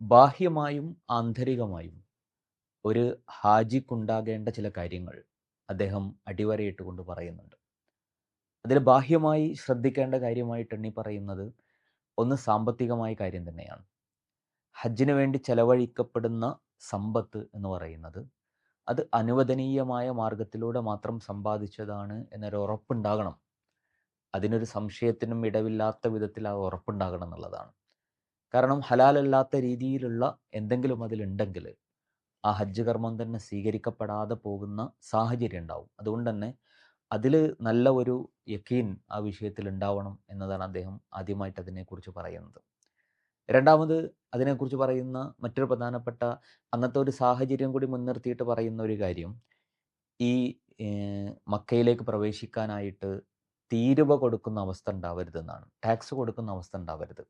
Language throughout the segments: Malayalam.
ബാഹ്യമായും ആന്തരികമായും ഒരു ഹാജിക്കുണ്ടാകേണ്ട ചില കാര്യങ്ങൾ അദ്ദേഹം അടിവരയിട്ട് അടിവരയിട്ടുകൊണ്ട് പറയുന്നുണ്ട്. അതിൽ ബാഹ്യമായി ശ്രദ്ധിക്കേണ്ട കാര്യമായിട്ട് എണ്ണി പറയുന്നത് ഒന്ന് സാമ്പത്തികമായ കാര്യം തന്നെയാണ്. ഹജ്ജിന് വേണ്ടി ചെലവഴിക്കപ്പെടുന്ന സമ്പത്ത് എന്ന് പറയുന്നത് അത് അനുവദനീയമായ മാർഗത്തിലൂടെ മാത്രം സമ്പാദിച്ചതാണ് എന്നൊരു ഉറപ്പുണ്ടാകണം. അതിനൊരു സംശയത്തിനും ഇടവില്ലാത്ത വിധത്തിൽ ആ ഉറപ്പുണ്ടാകണം എന്നുള്ളതാണ്. കാരണം ഹലാലല്ലാത്ത രീതിയിലുള്ള എന്തെങ്കിലും അതിലുണ്ടെങ്കിൽ ആ ഹജ്ജ് കർമ്മം തന്നെ സ്വീകരിക്കപ്പെടാതെ പോകുന്ന സാഹചര്യം ഉണ്ടാവും. അതുകൊണ്ട് തന്നെ അതിൽ നല്ല ഒരു യക്കീൻ ആ വിഷയത്തിൽ ഉണ്ടാവണം എന്നതാണ് അദ്ദേഹം ആദ്യമായിട്ട് അതിനെക്കുറിച്ച് പറയുന്നത്. രണ്ടാമത് അതിനെക്കുറിച്ച് പറയുന്ന മറ്റൊരു പ്രധാനപ്പെട്ട അന്നത്തെ ഒരു സാഹചര്യം കൂടി മുൻനിർത്തിയിട്ട് പറയുന്ന ഒരു കാര്യം ഈ മക്കയിലേക്ക് പ്രവേശിക്കാനായിട്ട് തീരുവ കൊടുക്കുന്ന അവസ്ഥ ഉണ്ടാവരുതെന്നാണ്. ടാക്സ് കൊടുക്കുന്ന അവസ്ഥ ഉണ്ടാവരുത്.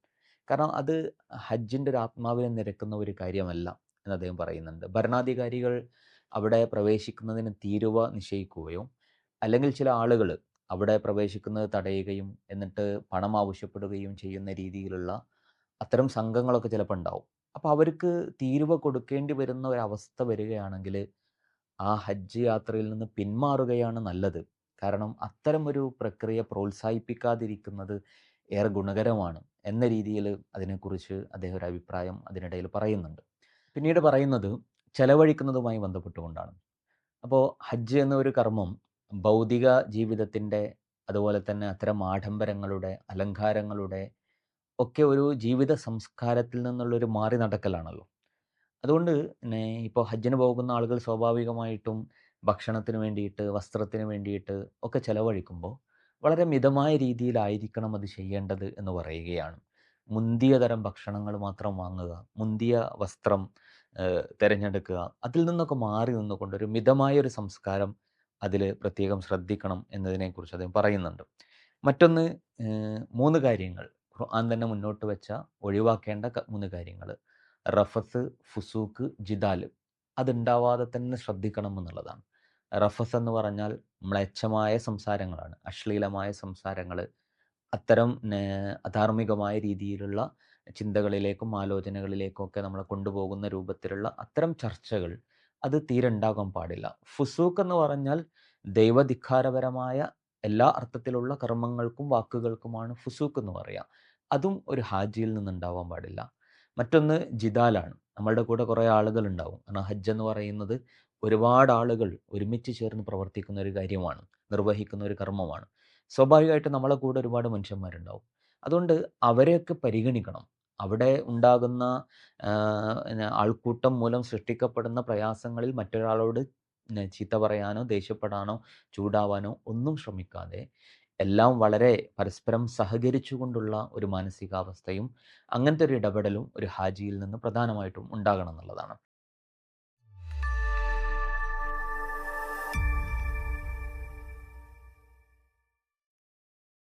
കാരണം അത് ഹജ്ജിന്റെ ഒരു ആത്മാവിനെ നിരക്കുന്ന ഒരു കാര്യമല്ല എന്ന് അദ്ദേഹം പറയുന്നുണ്ട്. ഭരണാധികാരികൾ അവിടെ പ്രവേശിക്കുന്നതിന് തീരുവ നിശ്ചയിക്കുകയോ അല്ലെങ്കിൽ ചില ആളുകൾ അവിടെ പ്രവേശിക്കുന്നത് തടയുകയും എന്നിട്ട് പണം ആവശ്യപ്പെടുകയും ചെയ്യുന്ന രീതിയിലുള്ള അത്തരം സംഘങ്ങളൊക്കെ ചിലപ്പോൾ ഉണ്ടാവും. അപ്പോൾ അവർക്ക് തീരുവ കൊടുക്കേണ്ടി വരുന്ന ഒരവസ്ഥ വരികയാണെങ്കിൽ ആ ഹജ്ജ് യാത്രയിൽ നിന്ന് പിന്മാറുകയാണ് നല്ലത്. കാരണം അത്തരം ഒരു പ്രക്രിയ പ്രോത്സാഹിപ്പിക്കാതിരിക്കുന്നത് ഏറെ ഗുണകരമാണ് എന്ന രീതിയിൽ അതിനെക്കുറിച്ച് അദ്ദേഹം ഒരു അഭിപ്രായം അതിനിടയിൽ പറയുന്നുണ്ട്. പിന്നീട് പറയുന്നത് ചെലവഴിക്കുന്നതുമായി ബന്ധപ്പെട്ടുകൊണ്ടാണ്. അപ്പോൾ ഹജ്ജ് എന്ന ഒരു കർമ്മം ഭൗതിക ജീവിതത്തിന്റെ അതുപോലെ തന്നെ അത്തരം ആഡംബരങ്ങളുടെ അലങ്കാരങ്ങളുടെ ഒക്കെ ഒരു ജീവിത സംസ്കാരത്തിൽ നിന്നുള്ളൊരു മാറി നടക്കലാണല്ലോ. അതുകൊണ്ട് പിന്നെ ഇപ്പോൾ ഹജ്ജിന് പോകുന്ന ആളുകൾ സ്വാഭാവികമായിട്ടും ഭക്ഷണത്തിന് വേണ്ടിയിട്ട് വസ്ത്രത്തിന് വേണ്ടിയിട്ട് ഒക്കെ ചെലവഴിക്കുമ്പോൾ വളരെ മിതമായ രീതിയിലായിരിക്കണം അത് ചെയ്യേണ്ടത് എന്ന് പറയുകയാണ്. മുന്തിയ തരം ഭക്ഷണങ്ങൾ മാത്രം വാങ്ങുക മുന്തിയ വസ്ത്രം തിരഞ്ഞെടുക്കുക അതിൽ നിന്നൊക്കെ മാറി നിന്നുകൊണ്ട് ഒരു മിതമായ ഒരു സംസ്കാരം അതിൽ പ്രത്യേകം ശ്രദ്ധിക്കണം എന്നതിനെക്കുറിച്ച് അദ്ദേഹം പറയുന്നുണ്ട്. മറ്റൊന്ന് മൂന്ന് കാര്യങ്ങൾ. ഖുർആൻ തന്നെ മുന്നോട്ട് വെച്ച ഒഴിവാക്കേണ്ട മൂന്ന് കാര്യങ്ങൾ റഫസ് ഫുസൂക്ക് ജിദാൽ അതുണ്ടാവാതെ തന്നെ ശ്രദ്ധിക്കണം എന്നുള്ളതാണ്. റഫസ് എന്ന് പറഞ്ഞാൽ മ്ലേച്ഛമായ സംസാരങ്ങളാണ്. അശ്ലീലമായ സംസാരങ്ങൾ അത്തരം അധാർമികമായ രീതിയിലുള്ള ചിന്തകളിലേക്കും ആലോചനകളിലേക്കും ഒക്കെ നമ്മളെ കൊണ്ടുപോകുന്ന രൂപത്തിലുള്ള അത്തരം ചർച്ചകൾ അത് തീരെ ഉണ്ടാകാൻ പാടില്ല. ഫുസൂഖ് എന്ന് പറഞ്ഞാൽ ദൈവധിക്കാരപരമായ എല്ലാ അർത്ഥത്തിലുള്ള കർമ്മങ്ങൾക്കും വാക്കുകൾക്കുമാണ് ഫുസൂഖ് എന്ന് പറയുക അതും ഒരു ഹാജിയിൽ നിന്നുണ്ടാവാൻ പാടില്ല. മറ്റൊന്ന് ജിദാലാണ്. നമ്മളുടെ കൂടെ കുറേ ആളുകൾ ഉണ്ടാവും കാരണം ഹജ്ജ് എന്ന് പറയുന്നത് ഒരുപാട് ആളുകൾ ഒരുമിച്ച് ചേർന്ന് പ്രവർത്തിക്കുന്ന ഒരു കാര്യമാണ്. നിർവഹിക്കുന്ന ഒരു കർമ്മമാണ്. സ്വാഭാവികമായിട്ട് നമ്മളെ കൂടെ ഒരുപാട് മനുഷ്യന്മാരുണ്ടാവും. അതുകൊണ്ട് അവരെയൊക്കെ പരിഗണിക്കണം. അവിടെ ഉണ്ടാകുന്ന ആൾക്കൂട്ടം മൂലം സൃഷ്ടിക്കപ്പെടുന്ന പ്രയാസങ്ങളിൽ മറ്റൊരാളോട് ചീത്ത പറയാനോ ദേഷ്യപ്പെടാനോ ചൂടാവാനോ ഒന്നും ശ്രമിക്കാതെ എല്ലാം വളരെ പരസ്പരം സഹകരിച്ചുകൊണ്ടുള്ള ഒരു മാനസികാവസ്ഥയും അങ്ങനത്തെ ഒരു ഇടപെടലും ഒരു ഹാജിയിൽ നിന്ന് പ്രധാനമായിട്ടും ഉണ്ടാകണം എന്നുള്ളതാണ്.